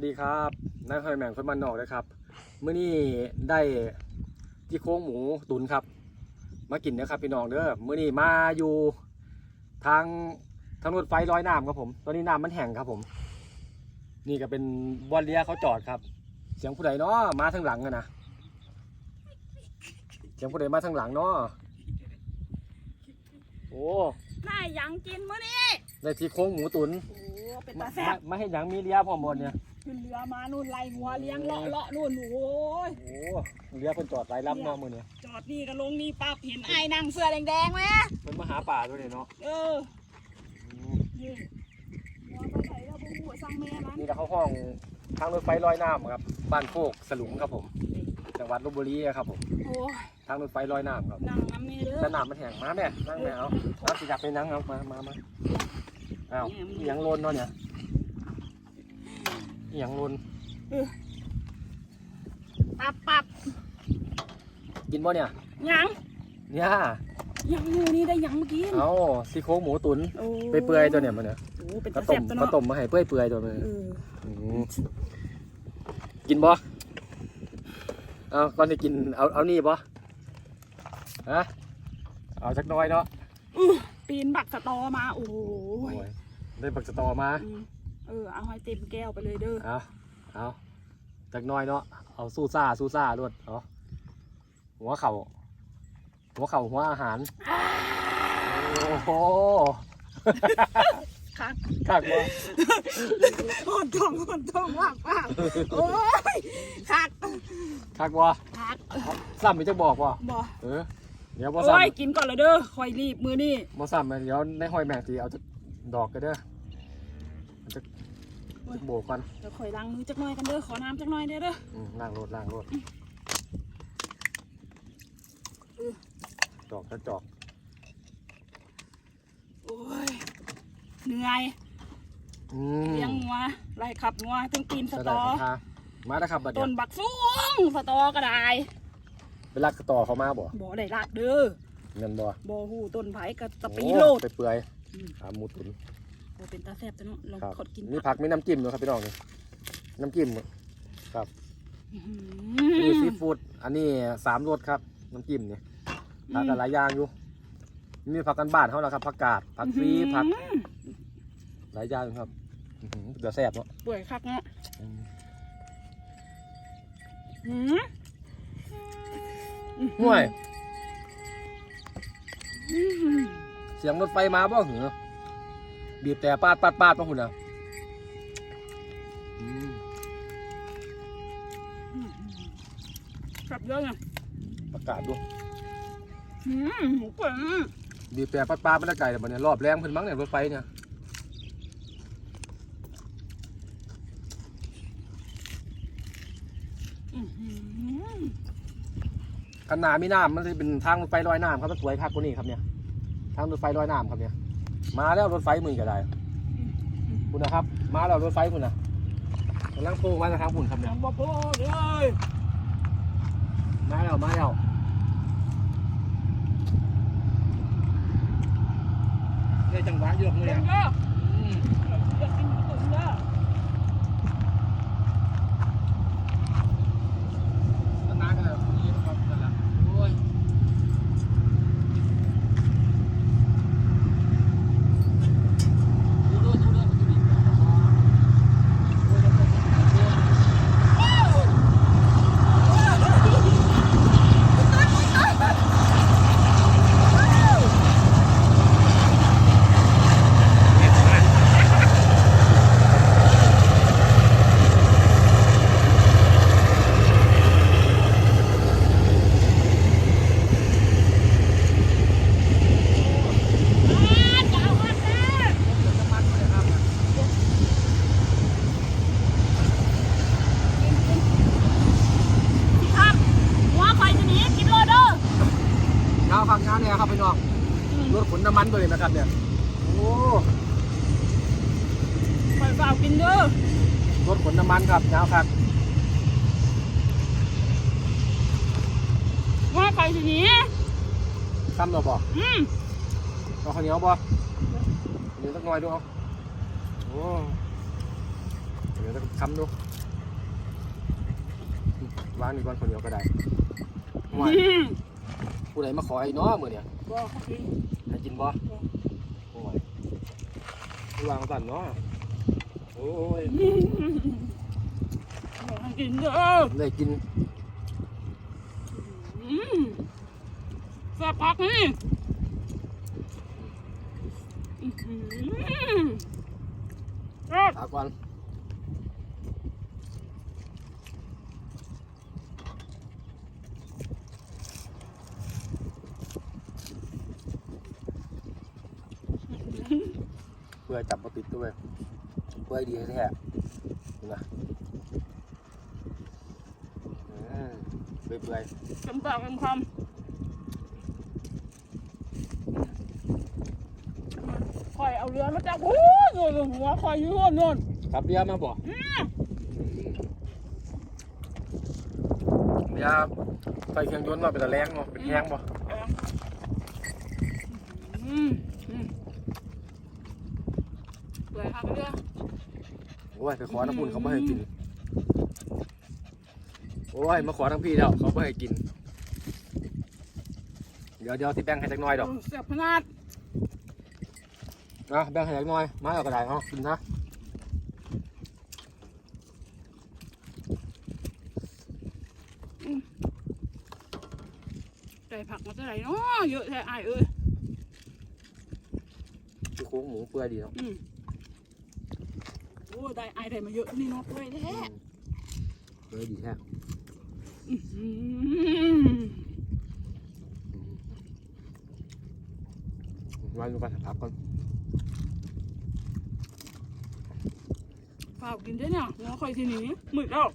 สดีครับนายหอยแมงคนบ้านนอกเลยครับเมื่อนี้ได้ที่โค้งหมูตุนครับ มากินนะครับพี่น้องเด้อเมื่อนี้มาอยู่ทางทางรถไฟลอยน้ำครับผม ตอนนี้น้ำมันแห้งครับผม นี่ก็เป็นบอลเลียเขาจอดครับ เสียงผู้ใดเนาะมาทางหลังอะนะเสียงผู้ใดมาทางหลังเนาะโอ้ได้หยังกินมื้อนี้ได้ที่โค้งหมูตุนโอ้เป็นมาตาแซ่บมาเห็นยังมีเลียพร้อมหมดเนี่ย ขึ้นเรือมานู่นไล่งัวเลี้ยงเลาะเลาะนู่นโอ้ยโอ้เรือคนจอดหลายลำเนาะมือเนี่ยจอดนี่ก็ลงนี่ปั๊บเห็นไอ้นั่งเสื้อแดงๆไหมเป็นมาหาป่าด้วยเนี่ยเนาะเออนี่งัวไปไหนแล้วบุ้งหัวสั่งแม่มันนี่เราเข้าห้องทางรถไฟลอยน้ำครับ บ้านโคกสลุงครับผม จังหวัดลบบุรีครับผมโอ้ยทางรถไฟลอยน้ำครับนั่งน้ำนี่เด้อแต่น้ำมันแห้งมาแม่นั่งแม่เอาเอาสิอยากไปนั่งเอามามามาอ้าวอิหยังโลนเนาะเนี่ย อิหยังโลนปับปับกินบ่เนี่ยหยังเนี่ยหยังงูนี่ได้หยังเมื่อกี้เอาซี่โครงหมูตุ๋นโอ้ไปเปื่อยตัวเนี่ยมันเนี่ยโอ้เป็นก็ตาต้แซ่มบตัวก็เนาะต้มมาให้เปื่อยเปื่อยๆตัวมันเอออืมกินบ่เอาก่อนจะกินเอาเอานี่บ่ฮะเอาจักหน้อยเนาะปีนบักสตอมาโอ้โหโอ้ยได้บักสตอมาอืม เออเอาให้เต็มแก้วไปเลยเด้อเอาเอาจักหน้อยเนาะเอาสู้ซ่าสู้ซ่าลวดเอาหัวเข่าหัวเข่าหัวอาหารโอ้โหคักคักบ่หอนทองหอนทองว่างว่างโอ้ยคักคักบ่คักซ้ำอีกจะบอกบ่บ่เออเดี๋ยวบ่โอ้ยซ้ำกินก่อนเลยเด้อคอยรีบมือนี่บ่ซ้ำเดี๋ยวในห้อยแมงสีเอาจักดอกกันเด้อมัน จะจะโบกกันเดี๋ยวคอยล้างมือจักหน่อยกันเด้อขอน้ำจักหน่อยเด้อเด้ออืมล่างรถล่างรถจอกจะจอกโอ้ยเหนื่อยอืมเลี้ยงงัวไล่ขับงัวต้องกินสจะตได้อราคามาแล้วครับบัดเดี๋ต้ยวนบักสูงสตอก็ได้ไปลักสตอเขามาบ่บ่ได้รักเด้อเงินบ่บ่หูต้นไผ่กับตะปีโอ้โลดไปเปื่อยอืมขาหมูตุ๋นโอ้เป็นตาแซ่บจ้ะเนาะลองครับขดกินมีผักมีน้ำจิ้มด้วยครับพี่น้องนี่น้ำจิ้มอื้อหืมีอซีฟู้ดอันนี้สามรสครับน้ำจิ้มนี่ผักกันหลายอย่างอยู่มีผักกันบ้านเขาแล้วครับผักกาดผักซีผักหลายอย่างครับอื้อหือเดี๋ยวแซ่บเนาะเปื่อยคักเนาะอืมหืมห่วยอื้อหือเสียงรถไฟมาบ่เหรอ บีบแต่ปาดปาดปาดมาหุ่นอะอืมกลับเยอะไงประกาศดูหืมหมูเปื่อยอื้อบีบแต่ปาดปาดไม่ได้ไก่แต่บันเนี่ยรอบแรงเพิ่นมั้งเนี่ยรถไฟเนี่ยอื้อหือขนาดมีน้ำมันจะเป็นทางรถไฟลอยน้ำครับมันสวยคักกว่านี้ครับเนี่ยทางรถไฟลอยน้ำครับเนี่ย มาแล้วรถไฟมึงก็ได้ คุณนะครับ มาแล้วรถไฟคุณนะกำลังโค้งมาจากทางคุณครับเนี่ยยังบ่พอเลยมาแล้วมาแล้วเนี่ยจังหวะเยอะเลยเก่งอะ เด้ออยากกินหมูตุ๋นเด้อ นานกันแล้วนี่ครับกันแล้วโอ้ยดูดูดูดูดูดิงาฟังงานเนี่ยครับพี่น้องรถข นน้ำมันตัวนี้นะครับเนี่ย โอ้ไปเปล่ากินเด้อรถขนน้ำมันครับยาวครับว่าไปทีนี้ซ้ำเราบ่อืมเอาข้าวเหนียวบ่เดี๋ยวสักหน่อยดูเอาโอ้เดี๋ยวจะคำดูวางนี่ก่อนคนเดียวก็ได้ห่วยอืมผู้ใดมาขอไอ้น้อมือเนี่ยบ่เขากิน ให้กินบ่โอ้ยผู้วางสั่นเนาะโอ้ยอืมบ่ให้กินเด้อได้กินอืมแซ่บพักนี่อื้อหือแซ่บตาก่อนเพื่อจับมาติดด้วยเพื่อให้ดีแท้ๆนะอืมเปื่อยจำปากกันคำคอยเอาเรือมาจากโอ้ยโน่นหัวคอยอยู่โน่นโน่นๆครับเบียร์มาบอกเบียร์ใส่เครื่องยนต์มาเป็นตะแรงเนาะเป็นแห้งบ่อืม อืมเปื่อยหักเรือโอ้ยไปขอน้ำพุ่นเขาไม่ให้กิน โอ้ยมาขอทั้งพี่แล้วเขาไม่ให้กิน เดี๋ยวเดี๋ยวที่แบ่งให้จักหน่อยดอกเสียบขนาดนะแบ่งให้จักหน่อยมาเอากระดาษเอากินนะใส่ผักมาจะไหนเนาะเยอะแท้ไอายเอ้ยที่โค้งหมูเปื่อยดีเนาะอืมโอ้ ได้ไอายได้มาเยอะนี่เนาะเปื่อยแท้อืมเปื่อยดีแท้อื้อหือวางอยู่กันพักก่อนฝากกินด้วยเนี่ยหัวคอยทีนี้มืดแล้ว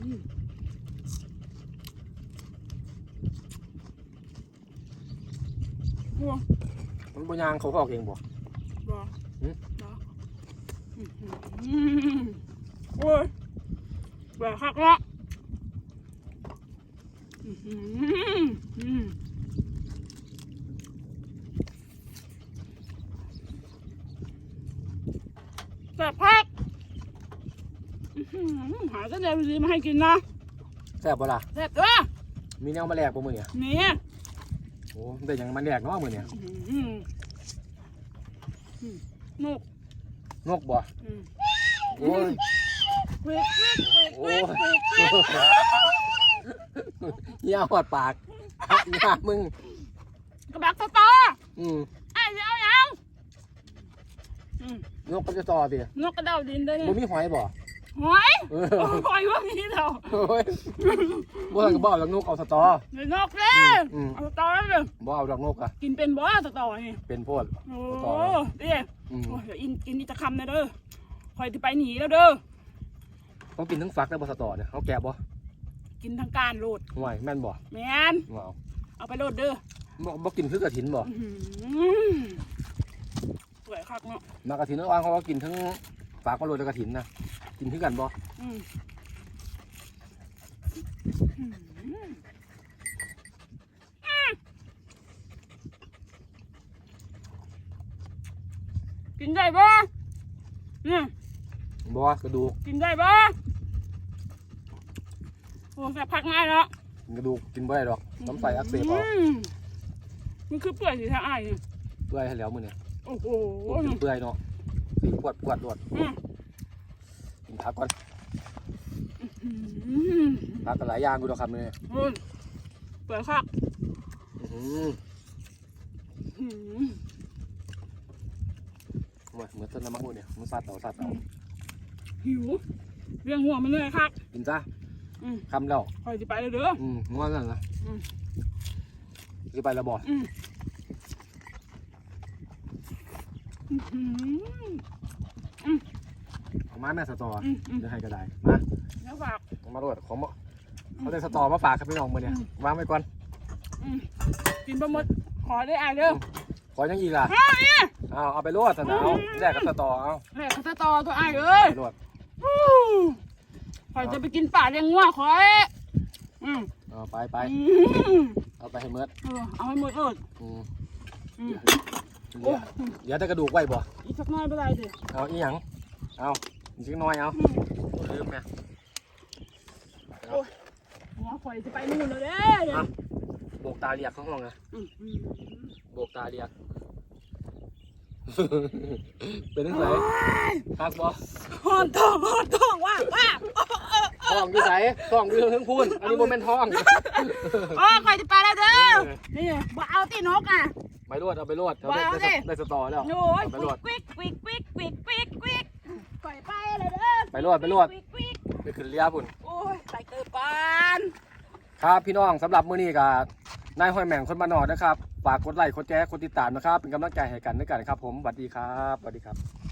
อืมโอ้ มันบยางเขาก็ออกเองบ่บอหืมบออืมโอ้ยแบบคักละอืมอืมแบบพักอื้อหือหาเส้นเดียวดีมาให้กินนะแซ่บบ่ล่ะเสร็จตัวมีแนวมาแลกบ่มือเนี่ยนี่โอ้ได้หยังมาแลกเนาะมือเนี่ยอื้อหืออืม นกนกบ่อืมโอ้ยเวกเวกเวกโอ้เวยกเวกเวกเหี้ยาหอดปากเหี้ยามึงกระบักสตออืมไอ้เจ้ายังอืมนกก็จะต่อสินกกระเดาดินด้วยบ่นี่มีหอยบ่ หอยเออโอ้ยว่ามีเท่าโอ้ยบ่ทันก็บ่เอาดอกนกเอาสตอในนกเลยอืม เอาสตอเลยบ่เอาดอกนกอะกินเป็นบ่สตอนี่เป็นโพด โอ้สตอ เดี๋ยวอืมโอ้ยเดี๋ยวอินกินอีกจะคำนะเด้อคอยที่ไปหนีแล้วเด้อ ต้องกินทั้งฟักและบ่สตอเนี่ยเขาแกะบ่กินทางการโหลดห่วยแม่นบ่แมนว้าวเอาไปโหลดเด้อบ่บ่กินคือกระถินบ่อื้อหือสวยคักเนาะมากระถินวางเขาก็กินทั้งฝากมาโรยและกระถินนะ กินคือกันบ่อืมอื้อหือกินได้ปะเนี่ยบ่กระดูกกินได้ปะโอ้แซ่บพักง่ายแล้วกินกระดูกกินบ่ได้ดอกน้ำใสอักเสบออกมมันคือเปื่อยสีทางอ้ายเนี่ยเปื่อยให้แล้วมื้อเนี่ยโอ้โห กินเปื่อยเนาะสีปวดปวดรวดอืม กินผักก่อนอืมผักก็หลายอย่างดูดอกครับมื้อนี้อืมเปื่อยคักอื้อหืออืมโอ้ยเหมือนต้นน้ำมะม่วงเนี่ยมันสัดเอาสัดเอาหิวเรียงหัวมันเลยคักกินจ้าอืมคำแล้วคอยจะไปเลยเด้ออืมง่วงนั่นนะอืมสิไปแล้วบ่อืมอื้อหือ เอามาแม่สตออืมอืมเดี๋ยวให้ก็ได้มาแล้วฝากเอามาโรดของบ่เขาได้สตอมาฝากครับพี่น้องมื้อเนี่ยอืม วางไว้ก่อนอืมกินปลาหมดขอได้อายเด้อขอยังอีกล่ะอ้าวเนี่ยเอาเอาไปโรดสนาวแยกกับสตอเอาแม่เขาจะต่อตัวอายเอ้ยไปโรดอู้คอยจะไปกินป่าเลี้ยงงัวคอยอืมเอาไปไปอืมเอาไปให้เมือดเออเอาให้หมดเลยอืมอืมเหลือเหลือแต่กระดูกไว้บ่อีกสักหน้อยไม่ได้ดิเอาอีหยังเอา อีกสักหน้อยเอาอืมลืมแม่หัวข่อยจะไปนู่นแล้วเด้เดี๋ยวโบกตาเรียกข้างห้องนะอืมอืมโบกตาเรียก เป็นจังไงคักบ่หอนท้องหอนท้องว่าว่าท้องอยู่ไสท้องอยู่เทั้งพูนอันนี้บ่แม่นท้องโอ้ข่อยจะไปแล้วเด้อ นี่บ่เอาตีนกอะไปรวดเอาไปรวดเอาได้ว้าวได้ดิสได้สตอแล้วโอ้ยไปรวดควิกควิกควิกควิกควิกควิกข่อยไปเลยเด้อ ไปรวดไปรวดควิกควิกไปขึ้นเรือพุ่นโอ้ยไปเกิดปานครับพี่น้องสำหรับมื้อนี้ก็นายห้อยแหม่งคนบ้านนอกนะครับฝากกดไลค์กดแชร์กดติดตามนะครับ เป็นกำลังใจให้กันด้วยกันครับ ผมสวัสดีครับสวัสดีครับ